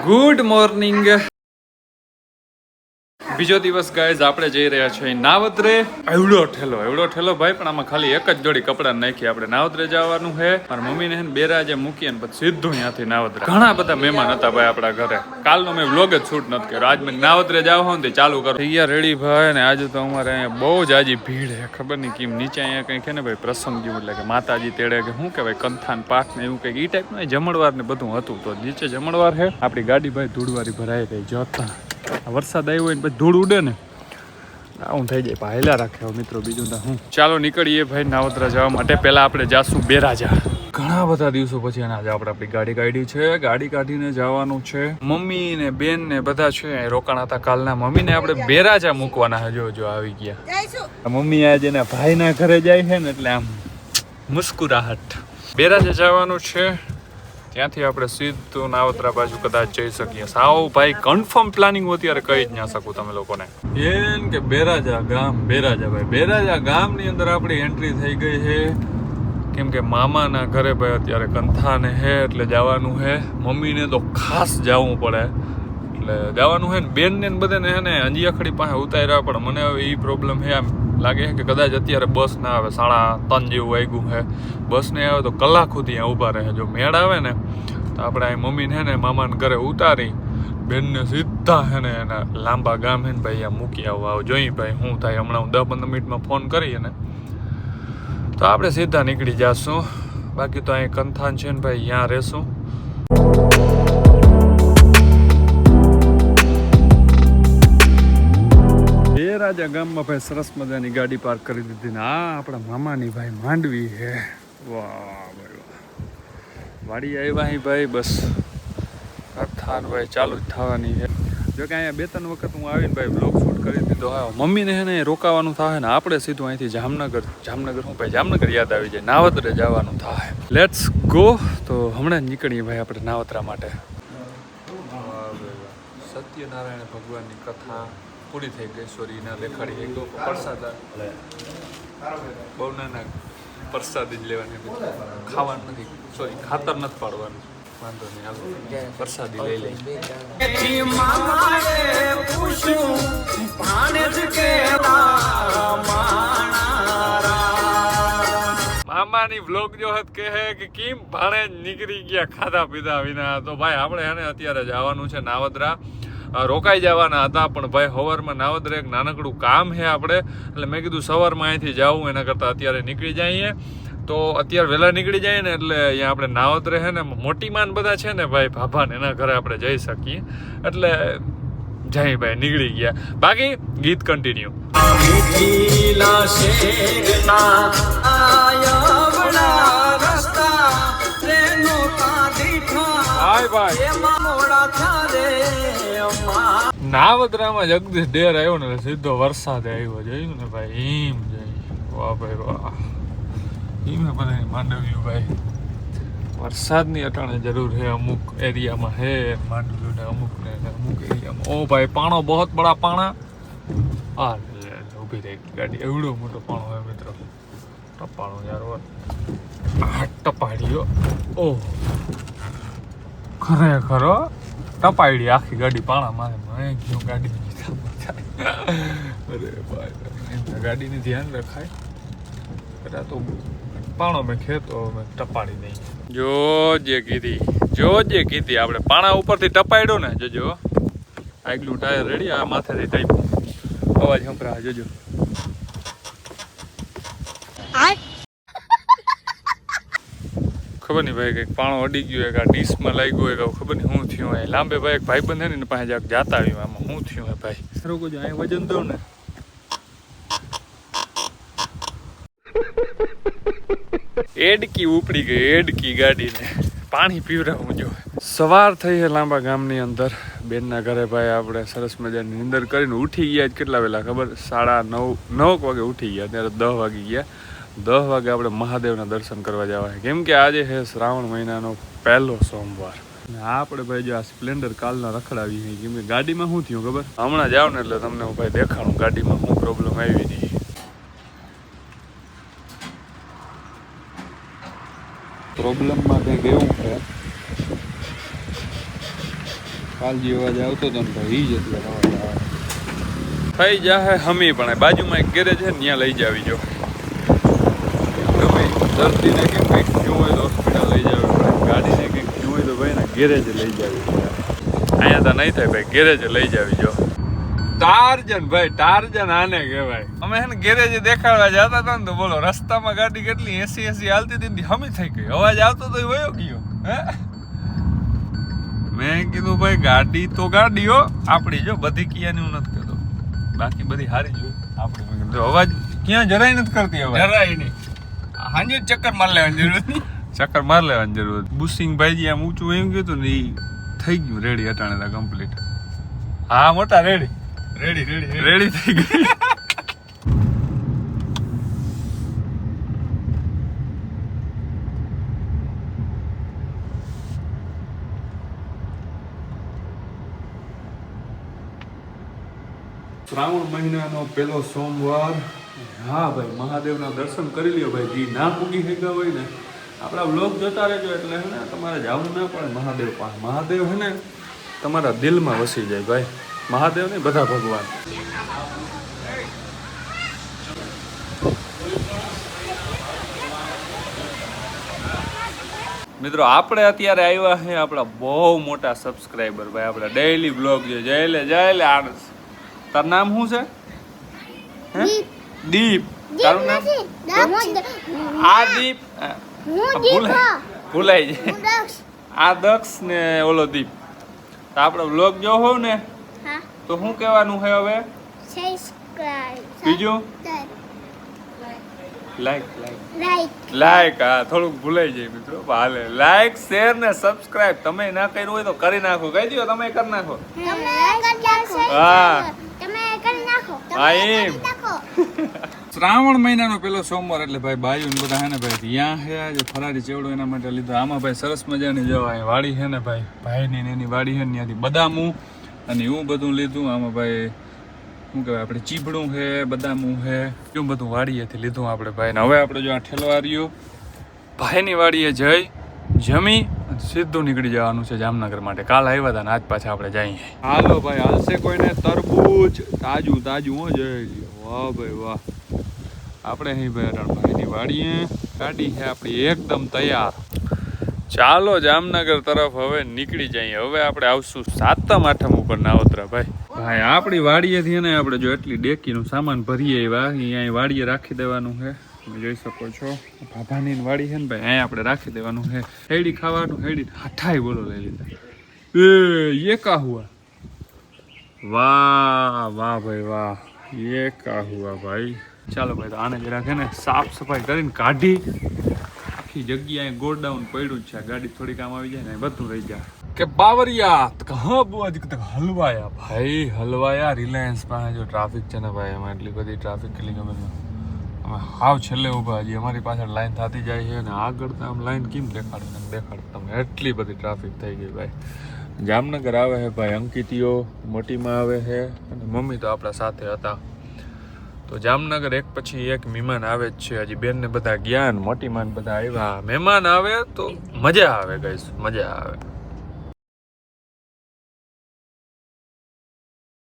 Good morning બીજો દિવસ guys આપણે જઈ રહ્યા છીએ નાવત્રે એવડો ઠેલો એવડો ઠેલો ભાઈ, પણ આમાં ખાલી એક જ જોડી કપડા નાખી આપણે નાવત્રે જવાનું છે. મારા મમ્મીને ને ને બેરાજે મૂકી અને પછી સીધું ત્યાંથી નાવદરે. ઘણા બધા મહેમાન હતા ભાઈ આપણા ઘરે. કાલનો મેં વ્લોગ જ શૂટ નથી કર્યો. આજ મેં નાવત્રે જાવ હોઉં તે ચાલુ કરો. અહીંયા રેડી ભાઈ ને આજે તો અમારે અહીંયા બહુ જ આજી ભીડ છે. ખબર નહીં કેમ નીચે અહીંયા કંઈક છે ને ભાઈ પ્રસંગ જેવું, એટલે કે માતાજી તેડે કે શું કહેવાય, કંથાન પાક ને એવું કંઈક એ ટાઈપનું જમણવાર ને બધું હતું. તો નીચે જમણવાર છે. આપણી ગાડી ભાઈ ધૂળવારી ભરાઈ રહી જતા. વરસાદ આવ્યો હોય ને પછી ધૂળ ઉડે ને. આવું થઈ જાય. પહેલા રાખે મિત્રો બીજું તો હું. ચાલો નીકળીએ ભાઈ નાવત્રા જવા માટે. પહેલા આપણે જાશું બેરાજા. ઘણા બધા દિવસો પછી અને આજે આપણે આપણી ગાડી કાઢી છે. ગાડી કાઢીને જવાનું છે. મમ્મી ને બેન ને બધા છે. રોકાણ હતા કાલના. મમ્મીને આપણે બેરાજા મૂકવાના હજુ હજુ જો આવી ગયા. મમ્મી આજે એના ભાઈના ઘરે જાય છે ને એટલે આમ મુસ્કુરાહટ. બેરાજા જવાનું છે. ત્યાંથી આપણે સીધું નાવત્રા બાજુ કદાચ જઈ શકીએ. સાવ ભાઈ કન્ફર્મ પ્લાનિંગ હોય ત્યારે કહી જ ના શકું તમે લોકોને. એમ કે બેરાજા ગામ, બેરાજા ભાઈ. બેરાજા ગામની અંદર આપણી એન્ટ્રી થઈ ગઈ છે. કેમ કે મામાના ઘરે ભાઈ અત્યારે કંથાને હે એટલે જવાનું હે મમ્મીને તો ખાસ જવું પડે. એટલે જવાનું છે ને બેનને ને બધાને હે ને અંજિયાખડી પાસે ઉતાર્યા, પણ મને હવે એ પ્રોબ્લેમ છે આમ લાગે છે કે કદાચ અત્યારે બસ ના આવે, સાડા ત્રણ જેવું વાગ્યું છે બસ નહીં આવે તો કલાક સુધી અહીંયા ઊભા રહે. જો મેળ આવે ને, તો આપણે અહીં મમ્મીને હે ને, મામાને ઘરે ઉતારી, બેનને સીધા હે ને એના લાંબા ગામ હે ને ભાઈ, અહીંયા મૂકી આવો આવો, જોઈ ભાઈ શું થાય, હમણાં હું દસ પંદર મિનિટમાં ફોન કરી અને તો આપણે સીધા નીકળી જાશું. બાકી તો અહીં કંથાન છે ને ભાઈ ત્યાં રહેશું. રાજા ગામમાં ભાઈ સરસ મજાની ગાડી પાર્ક કરી દીધી ને આ આપણા મામાની ભાઈ માંડવી હે વાહ, ભાઈ વાડી આવ્યા અહીં ભાઈ, બસ. થાર ભાઈ ચાલુ જ થવાની છે. જો કે અહીંયા બે ત્રણ વખત હું આવીને ભાઈ બ્લોગ શૂટ કરી દીધો. હા, મમ્મીને છે ને રોકાવાનું થાય ને આપણે સીધું અહીંથી જામનગર જામનગર હું ભાઈ જામનગર યાદ આવી જાય. નાવતરે જવાનું થાય લેટ્સ ગો તો હમણાં જ નીકળીએ ભાઈ આપણે નાવતરા માટે. સત્યનારાયણ ભગવાનની કથા. પૂરી થઈ ગઈ. સોરીના દેખાડી એક પ્રસાદ બહુ નાના પ્રસાદ જ લેવાની ખાવાનું નથી. સોરી ખાતર નથી પાડવાનું. વાંધો નહીં, હાલો. પ્રસાદી લઈ લઈ મામાની વ્લોગ જો હત કહે કે કેમ ભાણે નીકળી ગયા ખાધા પીધા વિના. તો ભાઈ, આપણે એને અત્યારે જવાનું છે નાવદરા. રોકાઈ જવાના હતા પણ ભાઈ સવારમાં નાવદરે એક નાનકડું કામ છે આપણે. એટલે મેં કીધું સવારમાં અહીંથી જાવું એના કરતાં અત્યારે નીકળી જઈએ. તો અત્યારે વહેલા નીકળી જાય ને એટલે અહીંયા આપણે નાવત રહે ને મોટી માન બધા છે ને ભાઈ ભાભાને એના ઘરે આપણે જઈ શકીએ. એટલે જય ભાઈ નીકળી ગયા. બાકી ગીત કન્ટિન્યુ હાય ભાઈ. નાવદરામાં જગદીશ ડેર આવ્યો ને સીધો વરસાદ આવ્યો. જોયું ને ભાઈ? હિમ જઈ વાહ ભાઈ વાહ. હિમ બધા માંડવ્યું ભાઈ. વરસાદની અટાણે જરૂર છે અમુક એરિયામાં હે માંડવ્યું ને અમુક ને ને અમુક એરિયામાં. ઓ ભાઈ, પાણો બહોત બડા પાણા. આ ઊભી રહી ગાડી. એવડો મોટો પાણો હોય મિત્રો. ટપાણો યાર આ ઓ ઓહ. ખરેખર ટપાડી આખી ગાડી પાણા મારે મેં ગયો ગાડી અરે ભાઈ ગાડીને ધ્યાન રખાય. કદાચ તો પાણો મેં ખેતો મેં ટપાડી નહીં. જો જે કીધી, જો જે કીધી આપણે. પાણા ઉપરથી ટપાડ્યો ને, જોજો. આગલું ટાયર રેડી, આ માથેથી ટાઈપ. અવાજ સંભળાય, જોજો. ખબર નહીં ભાઈ કંઈક પાણો અડી ગયો એક આ ડીશમાં લાગ્યો હોય કે ખબર નહીં શું થયું હોય. લાંબે ભાઈ એક ભાઈ બંધ ને પાસે જાક જાતા આવ્યું આમાં શું થયું હોય ભાઈ? રોકો જો અહીં વજન દો ને. એડકી ઉપડી ગઈ એડકી ગાડીને. પાણી પીવરાવું જો. સવાર થઈ લાંબા ગામની અંદર. બેનના ઘરે ભાઈ આપણે સરસ મજાની નિંદર કરીને ઉઠી ગયા કેટલા વેલા ખબર? સાડા નવ નવ વાગે ઉઠી ગયા ત્યારે દસ વાગી ગયા. દસ વાગે આપણે મહાદેવના દર્શન કરવા જવાય. કેમ કે આજે છે શ્રાવણ મહિનાનો પહેલો સોમવાર. આપણે ભાઈ જો આ સ્પ્લેન્ડર કાલના રખડાવી છે કેમ કે ગાડીમાં શું થયું ખબર? હમણાં જાવ ને એટલે તમને હું ભાઈ દેખાડું ગાડીમાં શું પ્રોબ્લેમ આવી હતી પ્રોબ્લેમમાં કંઈક એવું છે. કાલજી અવાજ આવતો હતો ને ભાઈ જ એટલે અવાજ આવે. થઈ જાહે હમી પણ બાજુમાં એક ગેરેજ છે ને ત્યાં લઈ જાવી જો. દર્દીને કે કંઈક થયું હોય તો હોસ્પિટલ લઈ જાવી પડે. ગાડીને કંઈક થયું હોય તો ભાઈ ને ગેરેજ લઈ જાવી પડે. અહીંયા તો નહીં થાય ભાઈ ગેરેજ લઈ જાવી, જો. ટાર્જન ભાઈ, ટાર્જન આને કહેવાય. અમે હે ને ગેરેજ દેખાડવા જતા હતા ને તો બોલો, રસ્તામાં ગાડી કેટલી એસી એસી હાલતી હતી હમી થઈ ગઈ. અવાજ આવતો તો વયો ગયો. હે? મેં કીધું ભાઈ, ગાડી તો ગાડી હો. આપણી જો, બધી કિયાની હું નથી કહેતો બાકી બધી હારી જ હોય. આપણી અવાજ ક્યાં જરાય નથી કરતી અવાજ. જરાય નહીં. હાંજે ચક્કર માર લેવાની જરૂર ચક્કર માર લેવાની જરૂર બુસિંગ ભાઈજી આમ ઊંચું એમ કીધું ને એ થઈ ગયું રેડી અટાણે કમ્પ્લીટ હા મોટા રેડી રેડી રેડી. રેડી થઈ ગઈ. શ્રાવણ મહિનાનો પહેલો સોમવાર હા ભાઈ, મહાદેવના દર્શન કરી લ્યો ભાઈ. જી ના પૂગી શક્યા હોય ને, આપણા બ્લોગ જોતા રહેજો એટલે હે ને, તમારે જવું ના પડે મહાદેવ પાસે. મહાદેવ હે ને, તમારા દિલમાં વસી જાય ભાઈ. મહાદેવ નહીં, બધા ભગવાન. મિત્રો, આપણે અત્યારે આવ્યા છે આપણા બહુ મોટા સબસ્ક્રાઈબર ભાઈ. આપણા ડેઈલી બ્લોગ જે જયલે જયલે આનંદ. તારું નામ શું છે? હે? દીપ. તારું નામ? આ દીપ ભૂલાય. ભૂલાઈ જાય આ દક્ષ ને ઓલો દીપ. તો આપણે બ્લોગ જો હોવ ને તો શું કહેવાનું છે હવે? બીજું? લાઈક લાઈક લાઈક હા થોડુંક ભૂલાઈ જાય મિત્રો. હાલે. લાઈક શેર ને સબસ્ક્રાઇબ તમે ના કર્યું હોય તો કરી નાખો. કહી દો તમે કરી નાખો. હા. હા, એમ. શ્રાવણ મહિનાનો પેલો સોમવાર એટલે ભાઈ બાયુ બધા હે ને ભાઈ ત્યાં હે જે ફરારી ચેવડો એના માટે લીધો. આમાં ભાઈ સરસ મજાની જો અહીં વાડી છે ને ભાઈ, ભાઈની ને એની વાડી છે ને ત્યાંથી બદામું અને એવું બધું લીધું. આમાં ભાઈ, શું કહેવાય, આપણે ચીભડું છે બદામું છે એવું બધું વાડીએથી લીધું આપણે ભાઈ ને હવે આપણે જો આ ઠેલો રહ્યો ભાઈની વાડીએ જઈ, જમી સીધું નીકળી જવાનું છે જામનગર માટે. કાલ આવ્યા હતા ને આજ પાછા આપણે જઈએ. હાલો ભાઈ, હાલશે કોઈને? તરબૂચ, તાજું તાજું હો જઈ લ્યો વાહ ભાઈ વાહ. આપણે અહીં ભાઈ રણભાઈની વાડીએ. ગાડી છે આપણી એકદમ તૈયાર. ચાલો જામનગર તરફ હવે નીકળી જઈએ. હવે આપણે આવશું સાતમ, આઠમ ઉપર નાવતરા ભાઈ. ભાઈ, આપણી વાડીએથી ને આપણે જો એટલી ડેકીનું સામાન ભરીએ એવા, અહીંયા વાડીએ રાખી દેવાનું છે. તમે જોઈ શકો છો, ભાભાની વાડી છે ને ભાઈ, અહીંયા આપણે રાખી દેવાનું છે. હેડી ખાવાનું, હેડી હઠાઈ બોલો લઈ લીધા. એ કા હુઆ વાહ વાહ ભાઈ, વાહ. ये का हुआ ભાઈ ચાલો ભાઈ તો આને જરાક હે ને સાફ સફાઈ કરીને કાઢી આખી જગ્યાએ ગોડાઉન પડ્યું જ છે આ ગાડી થોડી કામ આવી જાય ને બધું રહી જાય કે બાવરિયા તો કહા બુઆ જી તક હલવાયા ભાઈ હલવાયા રિલાયન્સ પાસે જો ટ્રાફિક છે ને ભાઈ એમાં એટલી બધી ટ્રાફિક કેટલી ગમે છે અમે હાવ છેલ્લે ઊભા હજી અમારી પાછળ લાઈન થતી જાય છે અને આગળ તો આમ લાઈન કેમ દેખાડે ને દેખાડે તમે એટલી બધી ટ્રાફિક થઈ ગઈ ભાઈ જામનગર આવે છે ભાઈ અંકિતીઓ મોટીમાં આવે છે અને મમ્મી તો આપણા સાથે હતા તો જામનગર એક પછી એક મહેમાન આવે જ છે. હજી બેન ને બધા જ્ઞાન ને મોટી માન બધા આવ્યા. મહેમાન આવે તો મજા આવે ગઈશ મજા આવે.